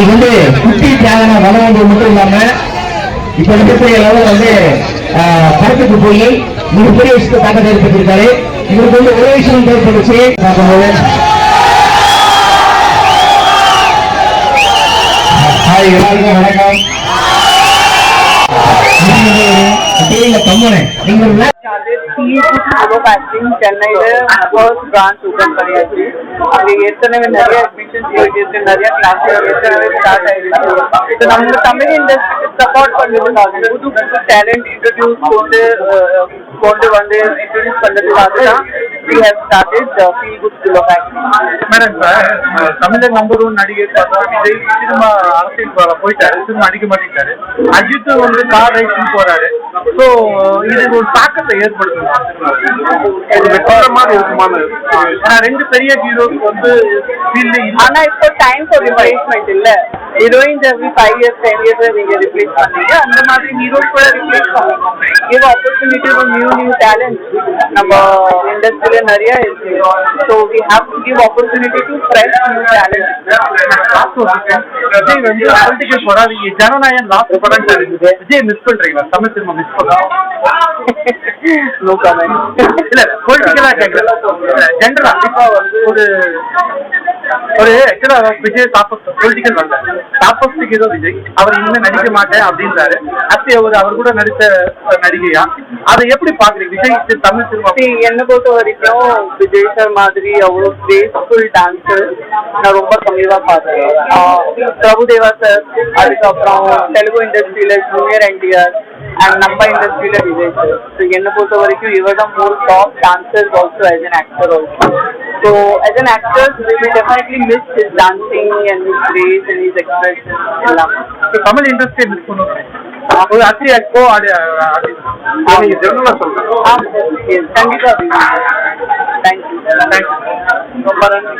இன்னைக்கு வந்து குட்டி தியாகன வளர்ந்து மட்டும் இல்லாம இப்ப இருக்கக்கூடிய லெவல் வந்து படத்துக்கு போய் மிகப்பெரிய விஷயத்தை தாக்கத்தை ஏற்படுத்தியிருக்காரு. இவருக்கு வந்து ஒரே விஷயம் தேவைப்படுச்சு பார்க்கும்போது ஹாய் எல்லாருக்கும் வணக்கம். சரிங்க கம்முனே நீங்க சென்னையில பிரான்ச் ஓபன் நிறைய நிறைய கிளாஸ் ஏற்கனவே ஸ்டார்ட் ஆயிருக்கு நம்ம தமிழ் இண்டஸ்ட்ரிக்கு சப்போர்ட் பண்றதுக்காக டேலண்ட் இன்ட்ரடியூஸ் கொண்டு கொண்டு வந்து இன்ட்ரடியூஸ் பண்றதுக்காக தான் we have started மேடம் தமிழக நம்பர் ஒன் நடிகர் விஜய் திரும்ப அரசியல் போயிட்டாரு. திரும்ப அடிக்க அஜித் வந்து கார் ரைஸ் போறாரு. ஸோ இது ஒரு தாக்கத்தை ஏற்படுத்தும் இது இருக்குமான்னு ரெண்டு பெரிய ஹீரோஸ் வந்து ஆனா இப்போ டைம் ஃபார் ரிவைஸ்மெண்ட் இல்ல. heroines every five years ten years நீங்க ரிப்ளேஸ் பண்ணீங்க அந்த மாதிரி ஹீரோஸ் கூட ரிப்ளேஸ் பண்ணணும் give opportunity to new new talent நம்ம இண்டஸ்ட்ரியில நிறைய இருக்கு so we have to give opportunity to fresh new talent Vijay வந்து பொலிட்டிக்கல் போடாதீங்க ஜனநாயகம் லாஸ்ட் படம் விஜய் மிஸ் பண்றீங்களா தமிழ் சினிமா மிஸ் பண்றோம் நோ கமெண்ட் இல்ல பொலிட்டிக்கலா கேட்கல ஜென்ரலா இப்போ வந்து ஒரு ஒரு ஆக்சுவலா விஜய் தாப்பஸ் பொலிட்டிக்கல் வரல தாப்பஸ்டிக் ஏதோ விஜய். அவர் இனிமே நடிக்க மாட்டேன் அப்படின்றாரு. அத்தி அவர் அவர் கூட நடித்த நடிகையா? அதை எப்படி பாக்குறீங்க விஜய் தமிழ் சினிமா என்ன என்னை பொறுத்த வரைக்கும் விஜய் சார் மாதிரி அவ்வளோ கிரேஸ்ஃபுல் டான்ஸர் நான் ரொம்ப கம்மியாக பார்த்தேன் பிரபுதேவா சார் அதுக்கப்புறம் தெலுங்கு இண்டஸ்ட்ரியில ஜூனியர் என்டிஆர் அண்ட் நம்ம இண்டஸ்ட்ரியில விஜய் சார் ஸோ என்னை பொறுத்த வரைக்கும் இவர் தான் more top dancer also as an actor also so as an actor we will definitely miss his dancing and his grace and his expression எல்லாம் இப்ப தமிழ் இண்டஸ்ட்ரியை மிஸ் பண்ணுவோம் ஒரு அத்தி எக்கோ ஆடி ஆடி நீங்க ஜெனரலா சொல்றேன் ஆ yes, கண்டிப்பா தேங்க்யூ தேங்க்யூ ரொம்ப நன்றி